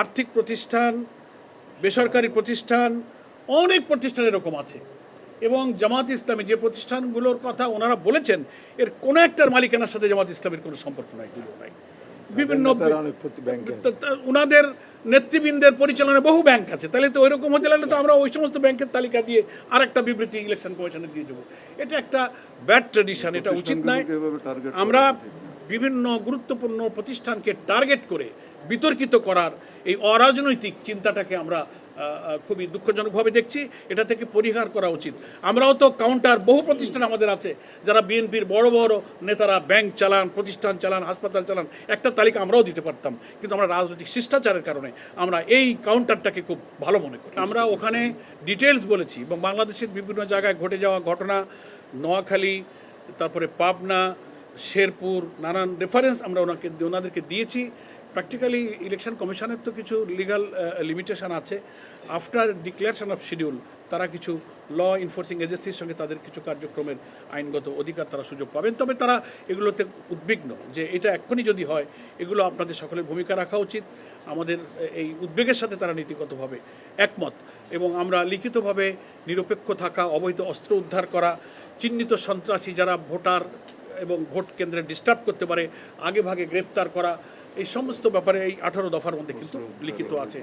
আর্থিক প্রতিষ্ঠান বেসরকারি প্রতিষ্ঠান অনেক প্রতিষ্ঠান এরকম আছে। এবং জামাত ইসলামী যে প্রতিষ্ঠানগুলোর কথা ওনারা বলেছেন এর কোনো একটার মালিকানার সাথে জামাত ইসলামের কোনো সম্পর্ক নাই দুটো নাই। বিভিন্ন উনাদের নেতৃবৃন্দের পরিচালনায় বহু ব্যাংক আছে। তাহলে তো ওইরকম হতে লাগলে তো আমরা ওই সমস্ত ব্যাংকের তালিকা দিয়ে আরেকটা বিবৃতি ইলেকশন কমিশনে দিয়ে দেবো। এটা একটা ব্যাড ট্রেডিশন এটা উচিত নয়। আমরা বিভিন্ন গুরুত্বপূর্ণ প্রতিষ্ঠানকে টার্গেট করে বিতর্কিত করার এই অরাজনৈতিক চিন্তাটাকে আমরা খুবই দুঃখজনকভাবে দেখছি। এটা থেকে পরিহার করা উচিত। আমরাও তো কাউন্টার বহু প্রতিষ্ঠান আমাদের আছে, যারা বিএনপির বড় বড় নেতারা ব্যাংক চালান, প্রতিষ্ঠান চালান, হাসপাতাল চালান, একটা তালিকা আমরাও দিতে পারতাম। কিন্তু আমরা রাজনৈতিক শিষ্টাচারের কারণে আমরা এই কাউন্টারটাকে খুব ভালো মনে করি। আমরা ওখানে ডিটেলস বলেছি এবং বাংলাদেশের বিভিন্ন জায়গায় ঘটে যাওয়া ঘটনা, নোয়াখালী, তারপরে পাবনা শেরপুর, নানান রেফারেন্স আমরা ওনাকে ওনাদেরকে দিয়েছি। প্র্যাকটিক্যালি ইলেকশন কমিশনের তো কিছু লিগাল লিমিটেশন আছে। আফটার ডিক্লারেশন অফ শিডিউল তারা কিছু ল এনফোর্সিং এজেন্সির সঙ্গে তাদের কিছু কার্যক্রমের আইনগত অধিকার তারা সুযোগ পাবেন। তবে তারা এগুলোতে উদ্বিগ্ন যে এটা এক্ষুনি যদি হয়, এগুলো আপনাদের সকলের ভূমিকা রাখা উচিত। আমাদের এই উদ্বেগের সাথে তারা নীতিগতভাবে একমত এবং আমরা লিখিতভাবে নিরপেক্ষ থাকা, অবৈধ অস্ত্র উদ্ধার করা, চিহ্নিত সন্ত্রাসী যারা ভোটার এবং ভোট কেন্দ্রে ডিস্টার্ব করতে পারে আগে ভাগে গ্রেপ্তার করা এই সমস্ত ব্যাপারে এই আঠারো দফার মধ্যে কিন্তু লিখিত আছে।